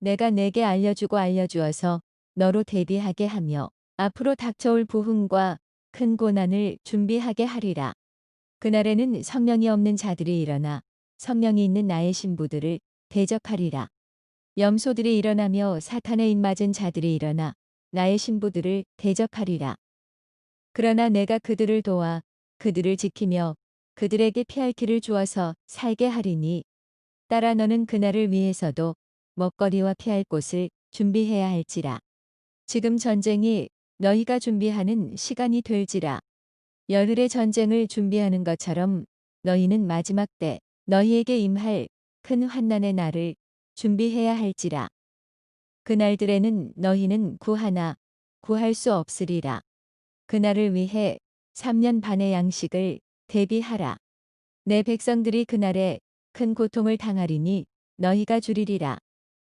내가 내게 알려주고 알려주어서 너로 대비하게 하며 앞으로 닥쳐올 부흥과 큰 고난을 준비하게 하리라. 그날에는 성령이 없는 자들이 일어나 성령이 있는 나의 신부들을 대적하리라. 염소들이 일어나며 사탄에 입맞은 자들이 일어나 나의 신부들을 대적하리라. 그러나 내가 그들을 도와 그들을 지키며 그들에게 피할 길을 주어서 살게 하리니 따라 너는 그날을 위해서도 먹거리와 피할 곳을 준비해야 할지라. 지금 전쟁이 너희가 준비하는 시간이 될지라. 열흘의 전쟁을 준비하는 것처럼 너희는 마지막 때 너희에게 임할 큰 환난의 날을 준비해야 할지라. 그날들에는 너희는 구하나 구할 수 없으리라. 그날을 위해 3년 반의 양식을 대비하라. 내 백성들이 그날에 큰 고통을 당하리니 너희가 줄이리라.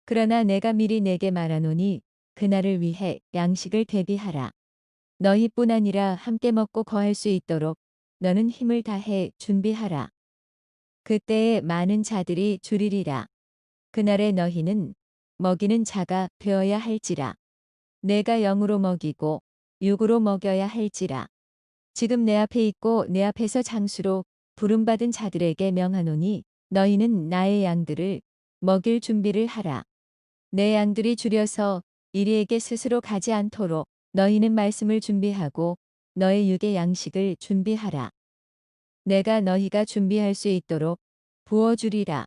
그러나 내가 미리 내게 말하노니 그날을 위해 양식을 대비하라. 너희뿐 아니라 함께 먹고 거할 수 있도록 너는 힘을 다해 준비하라. 그때에 많은 자들이 줄이리라. 그날에 너희는 먹이는 자가 되어야 할지라. 내가 영으로 먹이고 육으로 먹여야 할지라. 지금 내 앞에 있고 내 앞에서 장수로 부름받은 자들에게 명하노니 너희는 나의 양들을 먹일 준비를 하라. 내 양들이 줄여서 이리에게 스스로 가지 않도록 너희는 말씀을 준비하고 너의 육의 양식을 준비하라. 내가 너희가 준비할 수 있도록 부어주리라.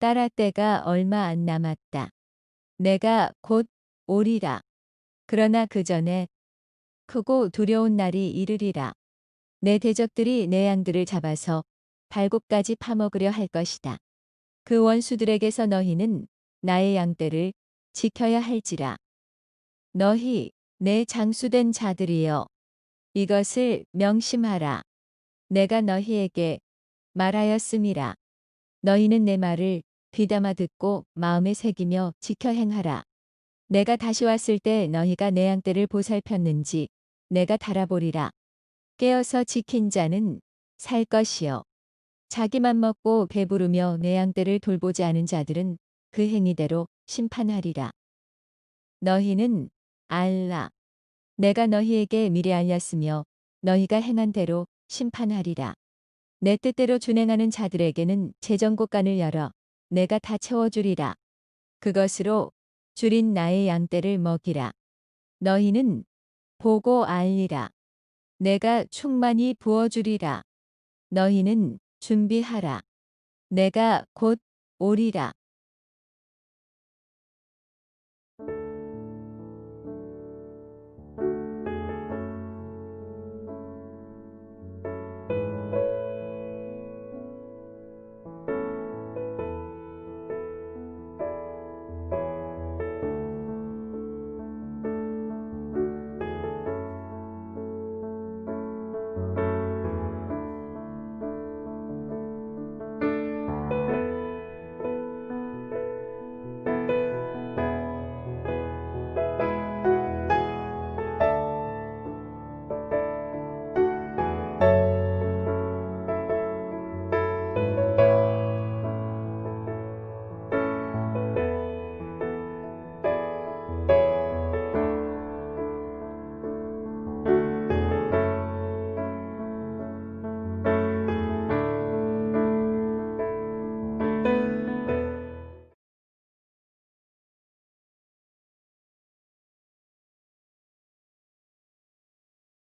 따라 때가 얼마 안 남았다. 내가 곧 오리라. 그러나 그 전에 크고 두려운 날이 이르리라. 내 대적들이 내 양들을 잡아서 발굽까지 파먹으려 할 것이다. 그 원수들에게서 너희는 나의 양떼를 지켜야 할지라. 너희 내 장수된 자들이여 이것을 명심하라. 내가 너희에게 말하였음이라. 너희는 내 말을 귀담아 듣고 마음에 새기며 지켜 행하라. 내가 다시 왔을 때 너희가 내 양떼를 보살폈는지 내가 달아보리라. 깨어서 지킨 자는 살 것이요. 자기만 먹고 배부르며 내 양떼를 돌보지 않은 자들은 그 행위대로 심판하리라. 너희는 알라. 내가 너희에게 미리 알렸으며 너희가 행한 대로 심판하리라. 내 뜻대로 준행하는 자들에게는 재정국간을 열어 내가 다 채워주리라. 그것으로 줄인 나의 양떼를 먹이라. 너희는 보고 알리라. 내가 충만히 부어주리라. 너희는 준비하라. 내가 곧 오리라.